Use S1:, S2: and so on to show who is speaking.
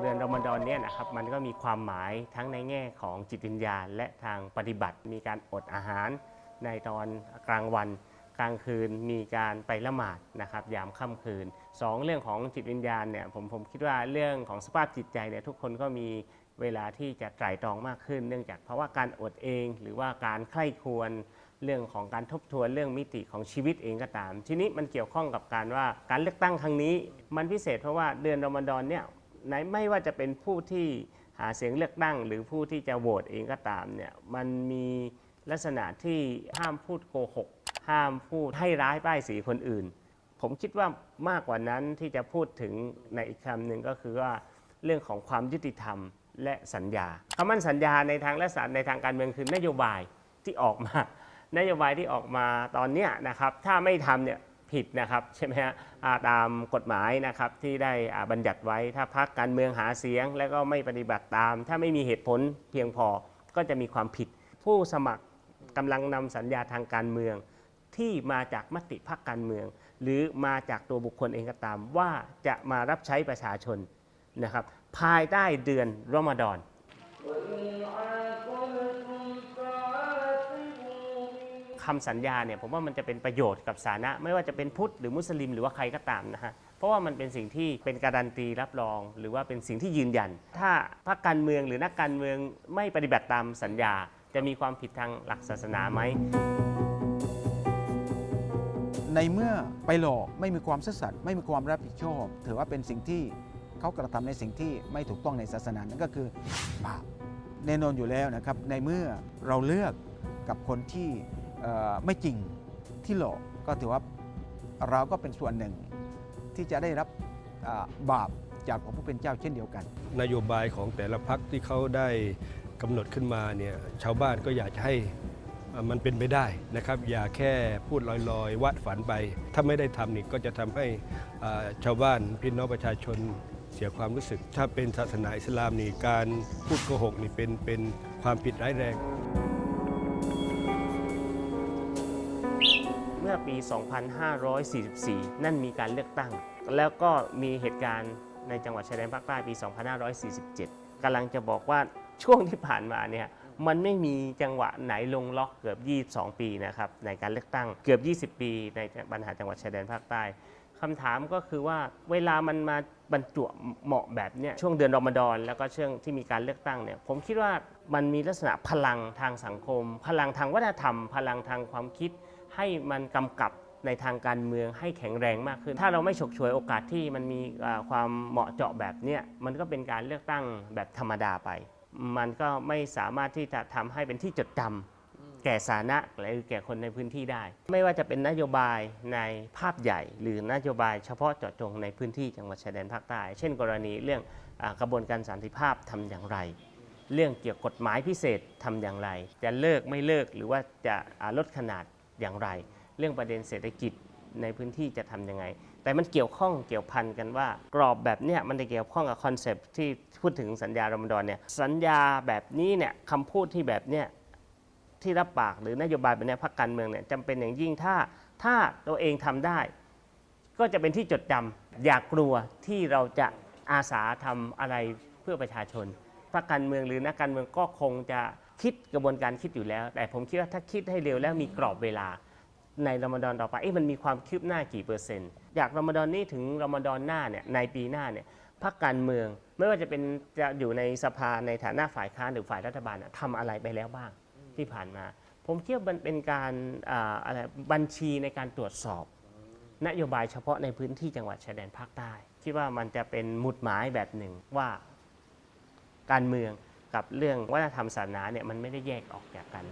S1: เดือมฎอนเนี่ยนะครับมันก็มีความหมายทั้งในแง่ของจิตวิญญาณ และทางปฏิบัติ มีการอดอาหาร ในตอนกลางวัน กลางคืนมีการไปละหมาดนะครับยามค่ำคืนสองเรื่องของจิตวิญญาณเนี่ยผมผมคิดว่าเรื่องของสภาพจิตใจเนี่ยทุกคนก็มีเวลาที่จะไตร่ตรองมากขึ้น เนื่องจากเพราะว่าการอดเอง หรือว่าการใคร่ควญเรื่องของการทบทวนเรื่องมิติของชีวิตเองก็ตาม ทีนี้มันเกี่ยวข้องกับการว่าการเลือกตั้งครั้งนี้ มันพิเศษเพราะว่าเดือนรอมฎอนเนี่ย ไหนไม่ว่าจะเป็นผู้ที่หาเสียงเลือกตั้ง หรือผู้ที่จะโหวตเองก็ตามเนี่ยมันมีลักษณะที่ห้ามพูดโกหก ห้ามพูดให้ร้ายป้ายสีคนอื่น ผมคิดว่ามากกว่านั้นที่จะพูดถึงในอีกคำหนึ่งก็คือว่าเรื่องของความยุติธรรมและสัญญาคำมั่นสัญญาในทางรัฐศาสตร์ในทางการเมืองคือนโยบายที่ออกมานโยบายที่ออกมาตอนนี้นะครับถ้าไม่ทำเนี่ย ผิดนะครับใช่ไหมฮะตามกฎหมายนะครับที่ได้บัญญัติไว้ถ้าพักการเมืองหาเสียง แล้วก็ไม่ปฏิบัติตาม ถ้าไม่มีเหตุผลเพียงพอก็จะมีความผิด ผู้สมัครกำลังนำสัญญาทางการเมือง ที่มาจากมติพรรคการเมือง หรือมาจากตัวบุคคลเองก็ตาม ว่าจะมารับใช้ประชาชนนะครับภายใต้เดือนรอมฎอน คำสัญญาเนี่ยผมว่ามันจะเป็นประโยชน์กับสาธาระไม่ว่าจะเป็นพุทธหรือมุสลิมหรือว่าใครก็ตามนะฮะเพราะว่ามันเป็นสิ่งที่เป็นการันตีรับรอง หรือว่าเป็นสิ่งที่ยืนยัน ถ้าพรรคการเมืองหรือนักการเมืองไม่ปฏิบัติตามสัญญา จะมีความผิดทางหลักศาสนาไหม
S2: ในเมื่อไปหลอกไม่มีความซื่อสัตย์ไม่มีความรับผิดชอบ ถือว่าเป็นสิ่งที่เขากระทำในสิ่งที่ไม่ถูกต้องในศาสนานั่นก็คือบาปแน่นอนอยู่แล้วนะครับ ในเมื่อเราเลือกกับคนที่ ไม่จริงที่หลอกก็ถือว่าเราก็เป็นส่วนหนึ่งที่จะได้รับบาปจากพระผู้เป็นเจ้าเช่นเดียวกัน
S3: นโยบายของแต่ละพักที่เขาได้กำหนดขึ้นมาเนี่ยชาวบ้านก็อยากจะให้มันเป็นไปได้นะครับ อย่าแค่พูดลอยๆ วาดฝันไป ถ้าไม่ได้ทำนี่ก็จะทำให้ชาวบ้านพี่น้องประชาชนเสียความรู้สึก ถ้าเป็นศาสนาอิสลามนี่การพูดโกหกนี่เป็นเป็นความผิดร้ายแรง
S1: เมื่อปี 2544 นั่นมีการเลือกตั้ง แล้วก็มีเหตุการณ์ในจังหวัดชายแดนภาคใต้ปี 2547กำลังจะบอกว่าช่วงที่ผ่านมาเนี่ยมันไม่มีจังหวะไหนลงล็อกเกือบ 22 ปีนะครับในการเลือกตั้งเกือบ 20 ปี ในปัญหาจังหวัดชายแดนภาคใต้คำถามก็คือว่าเวลามันมาบรรจวบเหมาะแบบเนี้ยช่วงเดือนรอมฎอนแล้วก็ช่วงที่มีการเลือกตั้งเนี่ยผมคิดว่ามันมีลักษณะพลังทางสังคม พลังทางวัฒนธรรม พลังทางความคิด ให้มันกำกับในทางการเมืองให้แข็งแรงมากขึ้น ถ้าเราไม่ฉกฉวยโอกาสที่มันมีอ่าความเหมาะเจาะแบบเนี้ยมันก็เป็นการเลือกตั้งแบบธรรมดาไป มันก็ไม่สามารถที่จะทำให้เป็นที่จดจำแก่สาธารณะหรือแก่คนในพื้นที่ได้ ไม่ว่าจะเป็นนโยบายในภาพใหญ่ หรือนโยบายเฉพาะเจาะจงในพื้นที่จังหวัดชายแดนภาคใต้ เช่น กรณีเรื่องอากระบวนการสันติภาพทำอย่างไร เรื่องเกี่ยวกับกฎหมายพิเศษทำอย่างไร จะเลิกไม่เลิกหรือว่าจะอ่าลดขนาด อย่างไร เรื่องประเด็นเศรษฐกิจในพื้นที่จะทำยังไง แต่มันเกี่ยวข้องเกี่ยวพันกันว่ากรอบแบบเนี้ยมันจะเกี่ยวข้องกับคอนเซปต์ที่พูดถึงสัญญารมฎอนเนี่ยสัญญาแบบนี้เนี่ยคำพูดที่แบบเนี้ยที่รับปากหรือนโยบายแบบนี้พรรคการเมืองเนี่ยจำเป็นอย่างยิ่งถ้าถ้าตัวเองทำได้ ก็จะเป็นที่จดจำอย่ากกลัวที่เราจะอาสาทำอะไรเพื่อประชาชนพรรคการเมืองหรือนักการเมืองก็คงจะ คิดกระบวนการคิดอยู่แล้ว แต่ผมคิดว่าถ้าคิดให้เร็วแล้วมีกรอบเวลา ในรอมฎอนต่อไปเอ๊ะมันมีความคืบหน้ากี่เปอร์เซ็นต์จากรอมฎอนนี้ถึงรอมฎอนหน้าเนี่ยในปีหน้าเนี่ยพรรคการเมืองไม่ว่าจะเป็นจะอยู่ในสภาในฐานะฝ่ายค้านหรือฝ่ายรัฐบาลน่ะทำอะไรไปแล้วบ้างที่ผ่านมา ผมคิดว่ามันเป็นการอ่าอะไรบัญชีในการตรวจสอบ นโยบายเฉพาะในพื้นที่จังหวัดชายแดนภาคใต้คิดว่ามันจะเป็นหมุดหมายแบบหนึ่งว่า การเมือง กับเรื่องวัฒนธรรมศาสนาเนี่ยมันไม่ได้แยกออกจากกัน